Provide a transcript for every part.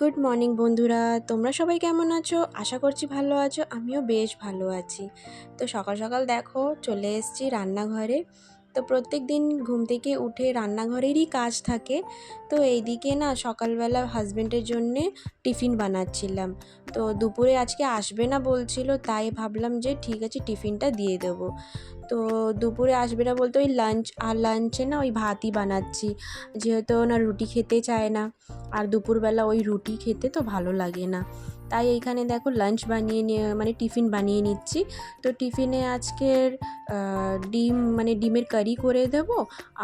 Good morning বন্ধুরা। তোমরা সবাই কেমন আছো? আশা করছি ভালো আছো। আমিও বেশ ভালো আছি। তো সকাল সকাল দেখো, চলে এসছি রান্নাঘরে। তো প্রত্যেক দিন ঘুম থেকে উঠে রান্নাঘরেরই কাজ থাকে। তো এইদিকে না সকালবেলা হাজব্যান্ডের জন্যে টিফিন বানাচ্ছিলাম। তো দুপুরে আজকে আসবে না বলছিল, তাই ভাবলাম যে ঠিক আছে টিফিনটা দিয়ে দেবো। তো দুপুরে আসবে না বলতে ওই লাঞ্চ আর লাঞ্চে না ওই ভাতই বানাচ্ছি। যেহেতু না রুটি খেতে চায় না, আর দুপুরবেলা ওই রুটি খেতে তো ভালো লাগে না। তাই এইখানে দেখো লাঞ্চ বানিয়ে নিয়ে মানে টিফিন বানিয়ে নিচ্ছি। তো টিফিনে আজকের ডিম মানে ডিমের কারি করে দেব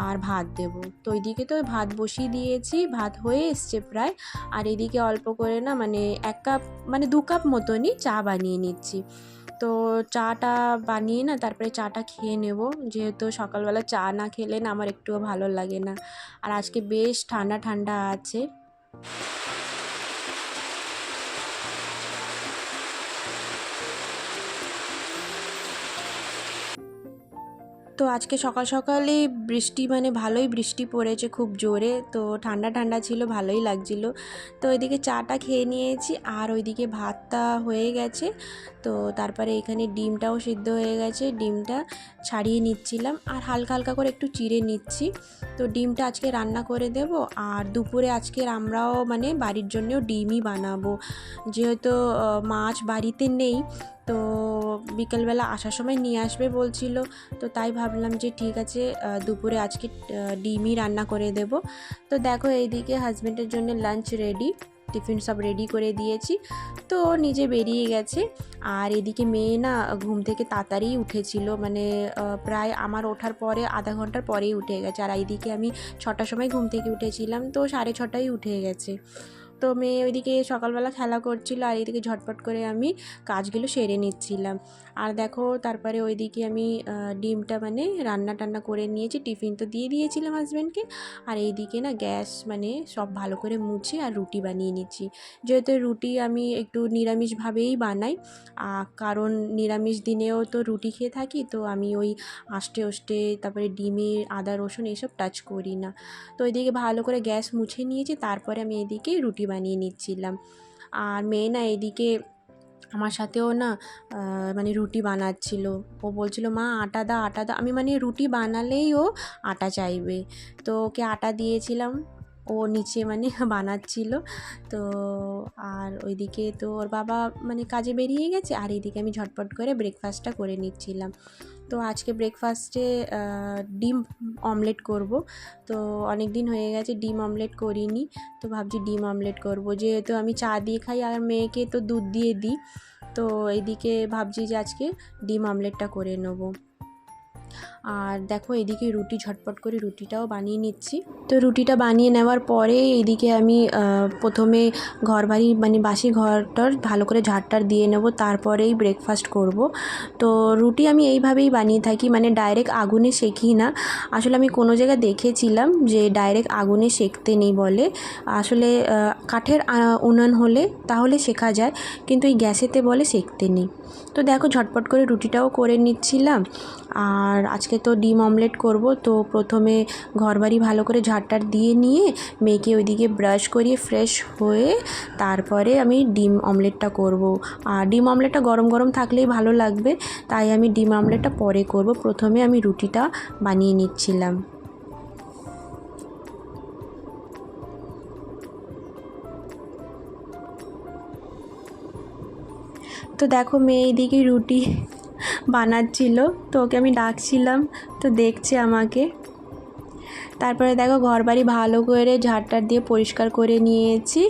আর ভাত দেব। তো ওইদিকে তো ভাত বসিয়ে দিয়েছি, ভাত হয়ে এসছে প্রায়। আর এদিকে অল্প করে না মানে এক কাপ মানে দু কাপ মতনই চা বানিয়ে নিচ্ছি। তো চাটা বানিয়ে না, তারপরে চাটা খেয়ে নেব। যেহেতু সকালবেলা চা না খেলে না, আমার একটুও ভালো লাগে না। আর আজকে বেশ ঠান্ডা ঠান্ডা আছে। তো আজকে সকাল সকালে বৃষ্টি মানে ভালোই বৃষ্টি পড়েছে খুব জোরে। তো ঠান্ডা ঠান্ডা ছিল, ভালোই লাগছিল। তো ওইদিকে চাটা খেয়ে নিয়েছি আর ওইদিকে ভাতটা হয়ে গেছে। তো তারপরে এখানে ডিমটাও সিদ্ধ হয়ে গেছে। ডিমটা ছাড়িয়ে নিচ্ছিলাম আর হালকা হালকা করে একটু চিড়ে নিচ্ছি। তো ডিমটা আজকে রান্না করে দেব আর দুপুরে আজকে আমরাও মানে বাড়ির জন্যেও ডিমই বানাবো। যেহেতু মাছ বাড়িতে নেই তো বিকেলবেলা আসার সময় নিয়ে আসবে বলছিল। তো তাই ভাবলাম যে ঠিক আছে দুপুরে আজকে ডিমই রান্না করে দেব। তো দেখো এইদিকে হাজব্যান্ডের জন্য লাঞ্চ রেডি টিফিন সব রেডি করে দিয়েছি। তো নিজে বেরিয়ে গেছে। আর এদিকে মেয়ে না ঘুম থেকে তাড়াতাড়ি উঠেছিল। মানে প্রায় আমার ওঠার পরে, আধা ঘণ্টার পরেই উঠে গেছে। আর এইদিকে আমি ছটার সময় ঘুম থেকে উঠেছিলাম। তো সাড়ে ছটায় উঠে গেছে। তো মেয়ে ওইদিকে সকালবেলা খেলা করছিল আর এইদিকে ঝটপট করে আমি কাজগুলো সেরে নিচ্ছিলাম। আর দেখো তারপরে ওইদিকে আমি ডিমটা মানে রান্না টান্না করে নিয়েছি, টিফিন তো দিয়ে দিয়েছিলাম হাজব্যান্ডকে আর এইদিকে না গ্যাস মানে সব ভালো করে মুছে আর রুটি বানিয়ে নিচ্ছি। যেহেতু রুটি আমি একটু নিরামিষভাবেই বানাই কারণ নিরামিষ দিনেও তো রুটি খেয়ে থাকি, তো আমি ওই আষ্টে ওষ্টে তারপরে ডিমে, আদা, রসুন এসব টাচ করি না। তো ওইদিকে ভালো করে গ্যাস মুছে নিয়েছি, তারপরে আমি এদিকে রুটি বানিয়ে নিচ্ছিলাম। আর মেয়ে না এদিকে আমার সাথেও না মানে রুটি বানাচ্ছিল। ও বলছিল, মা, আটা দা আটা দা আমি মানে রুটি বানালেই ও আটা চাইবে। তো ওকে আটা দিয়েছিলাম। ও নিচে মানে বানাচ্ছিল। তো আর ওইদিকে তো ওর বাবা মানে কাজে বেরিয়ে গেছে। আর এইদিকে আমি ঝটপট করে ব্রেকফাস্টটা করে নিচ্ছিলাম। তো আজকে ব্রেকফাস্টে ডিম অমলেট করব। তো অনেক দিন হয়ে গেছে, ডিম অমলেট করিনি। তো ভাবছি ডিম অমলেট করব। যেহেতু আমি চা দিয়ে খাই আর মেয়েকে তো দুধ দিয়ে দিই, তো এইদিকে ভাবছি যে আজকে ডিম অমলেটটা করে নেব। আর দেখো এদিকে রুটি ঝটপট করে রুটিটাও বানিয়ে নিচ্ছি। তো রুটিটা বানিয়ে নেওয়ার পরে এদিকে আমি প্রথমে ঘর বাড়ি মানে বাসি ঘরটার ভালো করে ঝাড়টার দিয়ে নেব, তারপরেই ব্রেকফাস্ট করব। তো রুটি আমি এইভাবেই বানিয়ে থাকি মানে ডাইরেক্ট আগুনে শেখি না। আসলে আমি কোনো জায়গায় দেখেছিলাম যে ডাইরেক্ট আগুনে সেঁকতে নেই বলে। আসলে কাঠের উনান হলে তাহলে শেখা যায়, কিন্তু এই গ্যাসেতে বলে সেঁকতে নেই। তো দেখো, ঝটপট করে রুটিটাও করে নিচ্ছিলাম। আর আজকে তো ডিম অমলেট করব, তো প্রথমে ঘরবাড়ি ভালো করে ঝাড়টার দিয়ে নিয়ে মেয়েকে ওইদিকে ব্রাশ করিয়ে ফ্রেশ হয়ে তারপরে আমি ডিম অমলেটটা করব। আর ডিম অমলেটটা গরম গরম থাকলেই ভালো লাগবে, তাই আমি ডিম অমলেটটা পরে করব। প্রথমে আমি রুটিটা বানিয়ে নিচ্ছিলাম। তো দেখো মেয়ে এইদিকে রুটি বানাচ্ছিল, তো ওকে আমি ডাকছিলাম, তো দেখছে আমাকে। তারপরে দেখো ঘর বাড়ি ভালো করে ঝাড়টার দিয়ে পরিষ্কার করে নিয়েছি,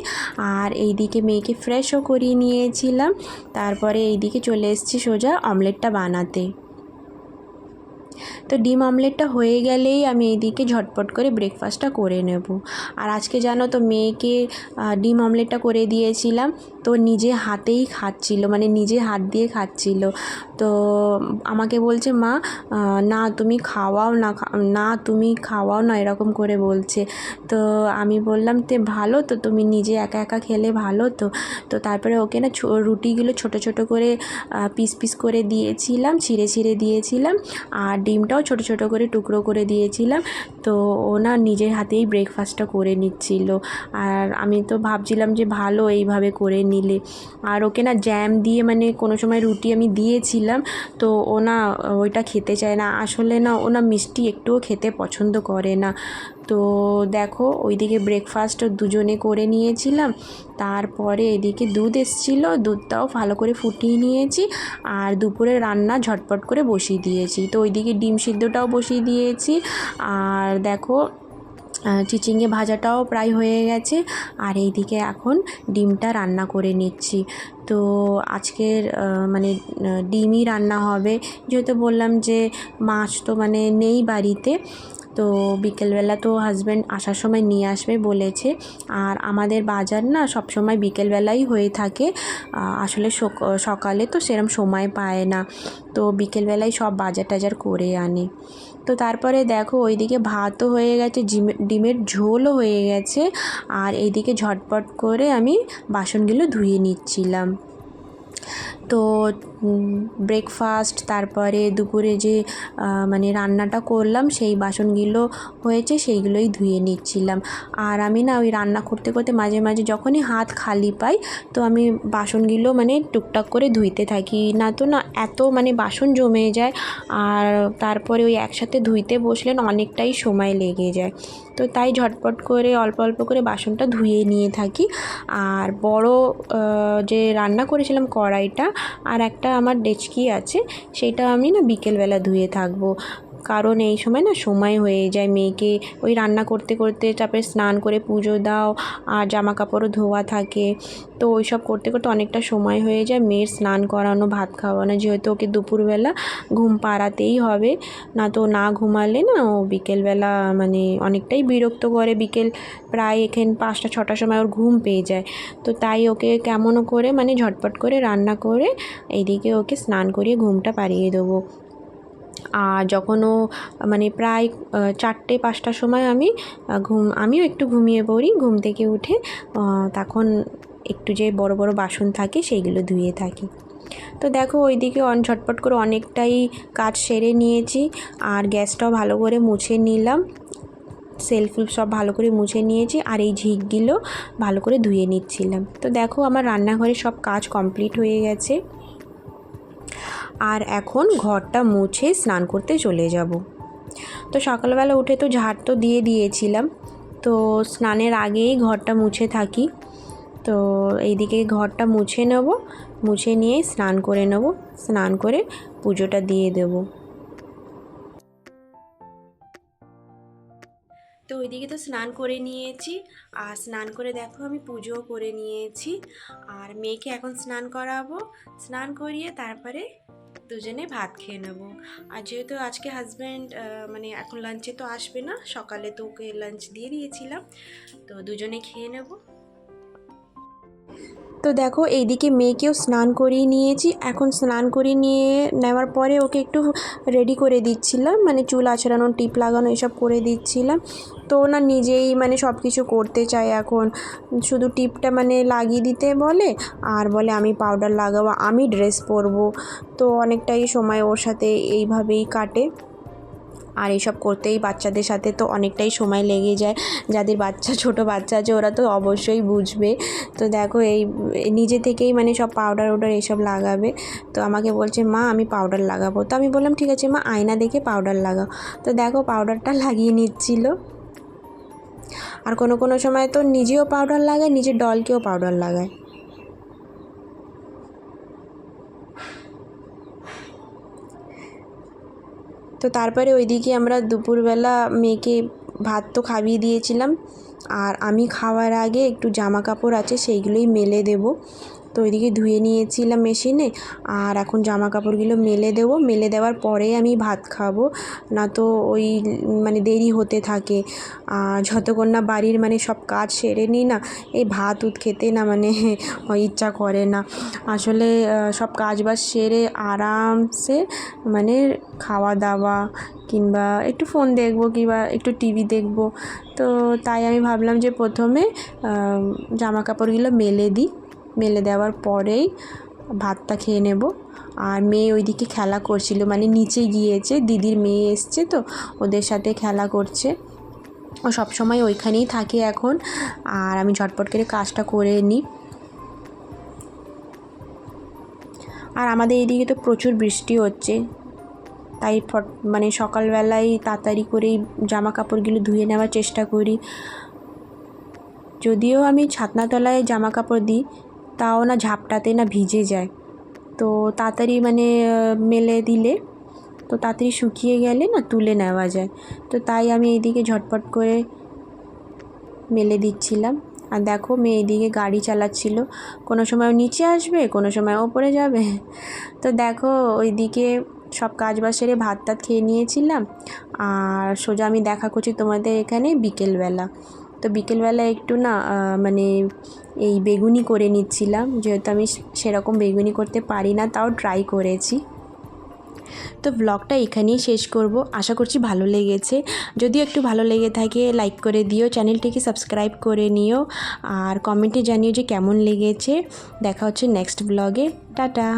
আর এইদিকে মেয়েকে ফ্রেশও করিয়ে নিয়েছিলাম। তারপরে এইদিকে চলে এসেছি সোজা অমলেটটা বানাতে। তো ডিম অমলেটটা হয়ে গেলেই আমি এইদিকে ঝটপট করে ব্রেকফাস্টটা করে নেব। আর আজকে জানো তো মেয়েকে ডিম অমলেটটা করে দিয়েছিলাম, তো নিজে হাতেই খাচ্ছিল মানে নিজে হাত দিয়ে খাচ্ছিল। তো আমাকে বলছে, মা না তুমি খাওয়াও না না তুমি খাওয়াও না, এরকম করে বলছে। তো আমি বললাম, তে ভালো তো, তুমি নিজে একা একা খেলে ভালো তো। তো তারপরে ওকে না রুটিগুলো ছোট ছোট করে পিস পিস করে দিয়েছিলাম, ছিঁড়ে ছিঁড়ে দিয়েছিলাম। আর ডিমটাও ছোট ছোট করে টুকরো করে দিয়েছিলাম। তো ও না নিজের হাতেই ব্রেকফাস্টটা করে নিচ্ছিল। আর আমি তো ভাবছিলাম যে ভালো এইভাবে করে নিলে। আর ওকে না জ্যাম দিয়ে মানে কোনো সময় রুটি আমি দিয়েছিলাম। তো ওনা ওইটা খেতে চায় না। আসলে না ওনা মিষ্টি একটুও খেতে পছন্দ করে না। তো দেখো, ওইদিকে ব্রেকফাস্ট দুজনে করে নিয়েছিলাম। তারপরে এদিকে দুধ এসছিল, দুধটাও ভালো করে ফুটিয়ে নিয়েছি আর দুপুরে রান্না ঝটপট করে বসিয়ে দিয়েছি। তো ওইদিকে ডিম সিদ্ধটাও বসিয়ে দিয়েছি আর দেখো চিচিঙ্গে ভাজাটাও প্রায় হয়ে গেছে আর এইদিকে এখন ডিমটা রান্না করে নিচ্ছি। তো আজকের মানে ডিমই রান্না হবে। যেহেতু বললাম যে মাছ তো মানে নেই বাড়িতে তো বিকেলবেলা তো হাজব্যান্ড আসার সময় নিয়ে আসবে বলেছে। আর আমাদের বাজার না সবসময় বিকেলবেলাই হয়ে থাকে। আসলে সকালে তো সেরম সময় পায় না। তো বিকেলবেলায় সব বাজার টাজার করে আনে। তো তারপরে দেখো ওইদিকে ভাতও হয়ে গেছে ডিমের ঝোলও হয়ে গেছে। আর এইদিকে ঝটপট করে আমি বাসনগুলো ধুয়ে নিচ্ছিলাম। তো ব্রেকফাস্ট তারপরে দুপুরে যে মানে রান্নাটা করলাম, সেই বাসনগুলো হয়েছে, সেইগুলোই ধুয়ে নিচ্ছিলাম। আর আমি না, ওই রান্না করতে করতে মাঝে মাঝে যখনই হাত খালি পাই, তো আমি বাসনগুলো মানে টুকটাক করে ধুইতে থাকি। না তো না, এত মানে বাসন জমে যায়, আর তারপরে ওই একসাথে ধুইতে বসলে না, অনেকটাই সময় লেগে যায়। তো তাই ঝটপট করে, অল্প অল্প করে বাসনটা ধুয়ে নিয়ে থাকি। আর বড় যে রান্না করেছিলাম কড়াইটা আর একটা আমার ডেচকি আছে সেটা আমি না বিকেলবেলা ধুয়ে থাকব। কারণ এই সময় না সময় হয়ে যায়। মেয়েকে ওই রান্না করতে করতে তারপরে স্নান করে পুজো দাও, আর জামা কাপড়ও ধোয়া থাকে। তো ওই সব করতে করতে অনেকটা সময় হয়ে যায়। মেয়ের স্নান করানো, ভাত খাওয়ানো, যেহেতু ওকে দুপুরবেলা ঘুম পাড়াতেই হবে, না তো না ঘুমালে না ও বিকেলবেলা মানে অনেকটাই বিরক্ত করে। বিকেল প্রায় এখানে পাঁচটা, ছটার সময় ওর ঘুম পেয়ে যায়। তো তাই ওকে কেমন করে মানে ঝটপট করে রান্না করে এইদিকে ওকে স্নান করিয়ে ঘুমটা পাড়িয়ে দেবো। আর যখন ও মানে প্রায় চারটে, পাঁচটার সময় আমি ঘুম, আমিও একটু ঘুমিয়ে পড়ি, ঘুম থেকে উঠে তখন একটু যে বড় বড় বাসন থাকে সেইগুলো ধুয়ে থাকি। তো দেখো ওইদিকে অন, ঝটপট করে অনেকটাই কাজ সেরে নিয়েছি, আর গ্যাসটাও ভালো করে মুছে নিলাম। সেলফ সব ভালো করে মুছে নিয়েছি, আর এই ঝিকগুলো ভালো করে ধুয়ে নিচ্ছিলাম। তো দেখো আমার রান্নাঘরে সব কাজ কমপ্লিট হয়ে গেছে। আর এখন ঘরটা মুছে স্নান করতে চলে যাব। তো সকালবেলা উঠে তো ঝাড় তো দিয়ে দিয়েছিলাম। তো স্নানের আগেই ঘরটা মুছে থাকি। তো এইদিকে ঘরটা মুছে নেব, মুছে নিয়ে স্নান করে নেব, স্নান করে পুজোটা দিয়ে দেবো। তো ওইদিকে তো স্নান করে নিয়েছি। আর স্নান করে দেখো আমি পুজোও করে নিয়েছি। আর মেয়েকে এখন স্নান করাবো। স্নান করিয়ে তারপরে দুজনে ভাত খেয়ে নেব। আর যেহেতু আজকে হাজব্যান্ড মানে এখন লাঞ্চে তো আসবে না, সকালে তো ওকে লাঞ্চ দিয়ে দিয়েছিলাম। তো দুজনে খেয়ে নেব। তো দেখো এইদিকে মেয়েকেও স্নান করিয়ে নিয়েছি। এখন স্নান করিয়ে নিয়ে নেওয়ার পরে ওকে একটু রেডি করে দিচ্ছিলাম। মানে চুল আছড়ানো, টিপ লাগানো, এসব করে দিচ্ছিলাম। তো না নিজেই মানে সব কিছু করতে চায় এখন। শুধু টিপটা মানে লাগিয়ে দিতে বলে, আর বলে আমি পাউডার লাগাবো, আমি ড্রেস পরবো। তো অনেকটাই সময় ওর সাথে এইভাবেই কাটে। আর এইসব করতেই বাচ্চাদের সাথে তো অনেকটাই সময় লেগে যায়। যাদের বাচ্চা, ছোট বাচ্চা আছে, ওরা তো অবশ্যই বুঝবে। তো দেখো এই, নিজে থেকেই মানে সব পাউডার ওডার এসব লাগাবে। তো আমাকে বলছে, মা, আমি পাউডার লাগাবো। তো আমি বললাম, ঠিক আছে, মা, আয়না দেখে পাউডার লাগাও। তো দেখো পাউডারটা লাগিয়ে নিচ্ছিল। আর কোনো কোনো সময় তো নিজেও পাউডার লাগায়, নিজের ডলকেও পাউডার লাগায়। তো তারপরে ওইদিকে আমরা দুপুরবেলা মেয়েকে ভাত তো খাইয়ে দিয়েছিলাম, আর আমি খাওয়ার আগে একটু জামা কাপড় আছে, সেইগুলোই মেলে দেবো। তো ওইদিকে ধুয়ে নিয়েছিলাম মেশিনে, আর এখন জামা কাপড়গুলো মেলে দেবো। মেলে দেওয়ার পরে আমি ভাত খাব। না তো ওই মানে দেরি হতে থাকে। আর যতক্ষণ না বাড়ির মানে সব কাজ সেরে নিই না, এই ভাত উত খেতে না মানে ইচ্ছা করে না। আসলে সব কাজ বাজ সেরে আরামসে মানে খাওয়া দাওয়া কিংবা একটু ফোন দেখব কিংবা একটু টিভি দেখব। তো তাই আমি ভাবলাম যে প্রথমে জামা কাপড়গুলো মেলে দিই। মেলে দেওয়ার পরেই ভাতটা খেয়ে নেব। আর মেয়ে ওইদিকে খেলা করছিল মানে নিচে গিয়েছে, দিদির মেয়ে এসছে তো, ওদের সাথে খেলা করছে। ও সবসময় ওইখানেই থাকে এখন, আর আমি ঝটপট করে কাজটা করে নিই আর আমাদের এইদিকে তো প্রচুর বৃষ্টি হচ্ছে, তাই ফট মানে সকালবেলায় তাড়াতাড়ি করেই জামা কাপড়গুলো ধুয়ে নেওয়ার চেষ্টা করি। যদিও আমি ছাতনাতলায় জামা কাপড় দিই তাও না ঝাপটাতে না ভিজে যায়। তো তাড়াতাড়ি মানে মেলে দিলে। তো তাড়াতাড়ি শুকিয়ে গেলে না তুলে নেওয়া যায়। তো তাই আমি এইদিকে ঝটপট করে মেলে দিচ্ছিলাম। আর দেখো মেয়ে এদিকে গাড়ি চালাচ্ছিল। কোনো সময় নিচে আসবে, কোনো সময় ওপরে যাবে। তো দেখো ওইদিকে সব কাজ বাজ সেরে ভাত টাত খেয়ে নিয়েছিলাম। আর সোজা আমি দেখা করছি তোমাদের এখানে বিকেলবেলা। তো বিকেলবেলা একটু না মানে এই বেগুনি করে নিচ্ছিলাম। যেহেতু আমি সেরকম বেগুনি করতে পারি না, তাও ট্রাই করেছি। তো ব্লগটা এখানেই শেষ করব। আশা করছি ভালো লেগেছে। যদিও একটু ভালো লেগে থাকে লাইক করে দিও। চ্যানেলটিকে সাবস্ক্রাইব করে নিও। আর কমেন্টে জানিও যে কেমন লেগেছে। দেখা হচ্ছে নেক্সট ব্লগে টাটা!